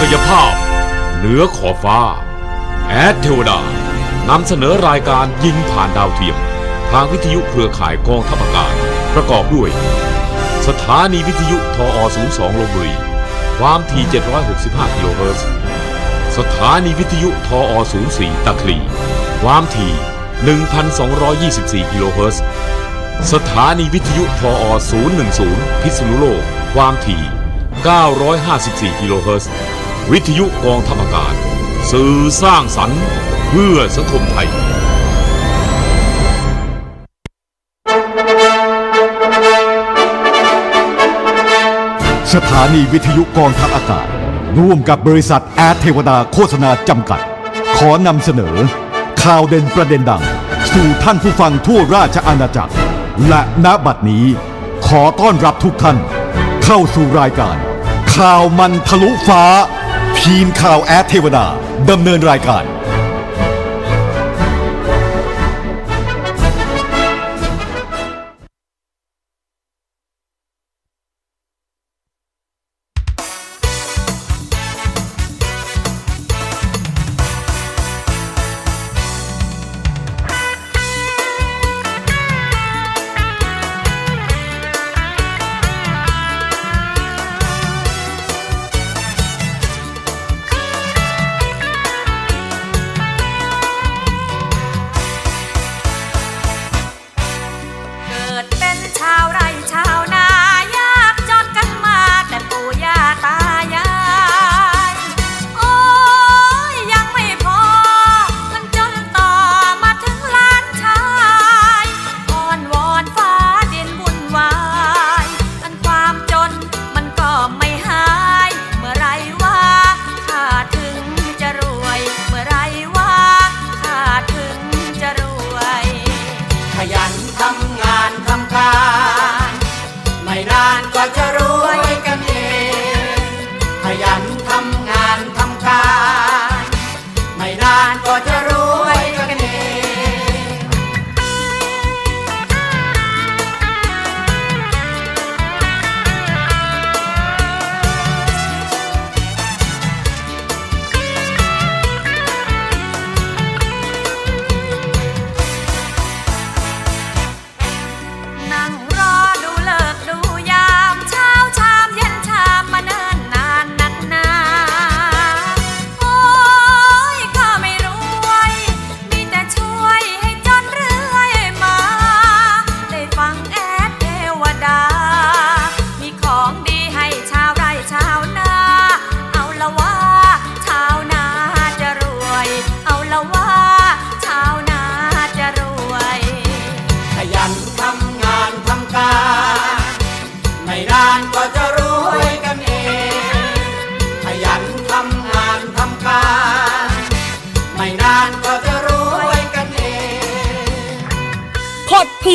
กยภาพ เหนือขอบฟ้า แอดเทวดานำเสนอรายการยิงผ่านดาวเทียม ทางวิทยุเครือข่ายกองทัพอากาศ ประกอบด้วย สถานีวิทยุทอ02ลพบุรี ความถี่ 765 กิโลเฮิรตซ์สถานีวิทยุทอ04ตะคลีความถี่ 1,224 กิโลเฮิรตซ์สถานีวิทยุทอ010 พิษณุโลก ความถี่ 954 กิโลเฮิรตซ์ วิทยุกองทัพอากาศ สื่อสร้างสรรค์เพื่อสังคมไทย สถานีวิทยุกองทัพอากาศ ร่วมกับบริษัทแอดเทวดาโฆษณาจำกัด ขอนำเสนอ ข่าวเด่นประเด็นดัง สู่ท่านผู้ฟังทั่วราชอาณาจักร และณบัดนี้ ขอต้อนรับทุกท่าน เข้าสู่รายการ ข่าวมันทะลุฟ้า ทีมข่าวแอดเทวดาดำเนินรายการ ยัน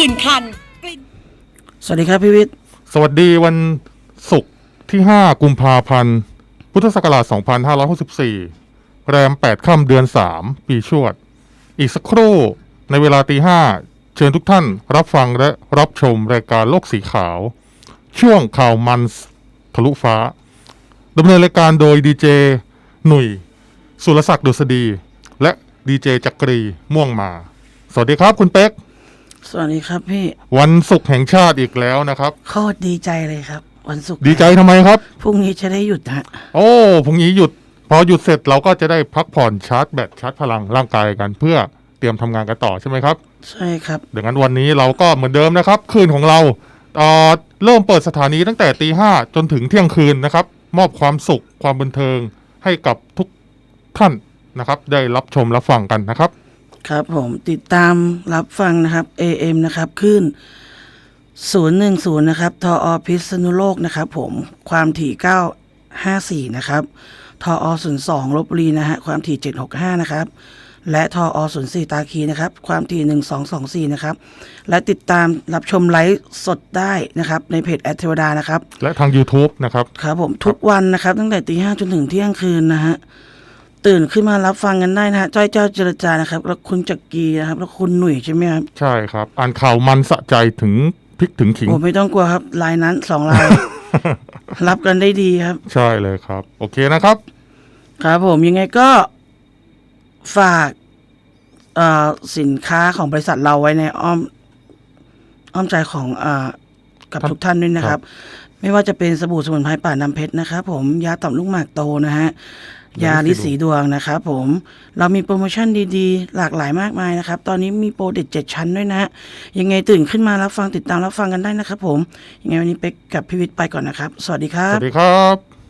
ผื่นคันสวัสดีครับพี่วิทย์สวัสดีวันศุกร์ที่ 5 กุมภาพันธ์ พุทธศักราช 2564 แรม 8 ค่ำเดือน 3 ปีชวด อีกสักครู่ในเวลาตี5เชิญทุกท่านรับฟังและรับชมรายการโลกสีขาว ช่วงข่าวมันทะลุฟ้าดำเนินรายการโดยดีเจหนุ่ย สุรศักดิ์ดุษฎีและดีเจจักรีม่วงมา สวัสดีครับคุณเป๊ก สวัสดีครับพี่ วันศุกร์แห่งชาติอีกแล้วนะครับ โคตรดีใจเลยครับ วันศุกร์ดีใจทำไมครับ พรุ่งนี้จะได้หยุดฮะโอ้พรุ่งนี้หยุด พอหยุดเสร็จเราก็จะได้พักผ่อนชาร์จแบตชาร์จพลังร่างกายกัน เพื่อเตรียมทำงานกันต่อใช่ไหมครับ ใช่ครับ ดังนั้นวันนี้เราก็เหมือนเดิมนะครับ คืนของเราเอ่อเริ่มเปิดสถานีตั้งแต่ตีห้าจนถึงเที่ยงคืนนะครับ มอบความสุขความบันเทิงให้กับทุกท่านนะครับ ได้รับชมรับฟังกันนะครับ ครับผมติดตามรับฟังนะครับ AM นะครับขึ้น 010 นะครับทออพิษณุโลกนะครับผมความถี่ 954 นะครับทออ02ลบบุรีนะฮะความถี่ 765 นะครับและทออ04ตาคีนะครับ ความถี่ 1224 นะครับ และติดตามรับชมไลฟ์สดได้นะครับ ในเพจแอดเทวดานะครับ และทาง YouTube นะครับ ครับผมทุกวันนะครับ ตั้งแต่ตีห้าจนถึงเที่ยงคืนนะฮะ ตื่นขึ้นมารับฟังกันได้นะฮะจ้อยเจ้าเจรจานะครับ แล้วคุณจักรีนะครับ แล้วคุณหนุ่ยใช่ไหมครับใช่ครับ อ่านข่าวมันสะใจถึงพริกถึงขิงโอ้ไม่ต้องกลัวครับลายนั้นสองลาย รับกันได้ดีครับ ใช่เลยครับ โอเคนะครับ ครับผมยังไงก็ฝากเอ่อสินค้าของบริษัทเราไว้ในอ้อม อ้อมใจของเอ่อกับครับทุกท่านด้วยนะครับ ไม่ว่าจะเป็นสบู่สมุนไพรป่าน้ำเพชรนะครับผมยาต่อมลูกหมากโตนะฮะ ยาลิสีดวงนะครับผมเรามีโปรโมชั่นดีๆ หลากหลายมากมายนะครับ ตอนนี้มีโปรเด็ดเจ็ดชั้นด้วยนะฮะยังไงตื่นขึ้นมารับฟังติดตามรับฟังกันได้นะครับผม ยังไงวันนี้เป็กกับพิวิทย์ไปก่อนนะครับ สวัสดีครัสบ วัสดีครับ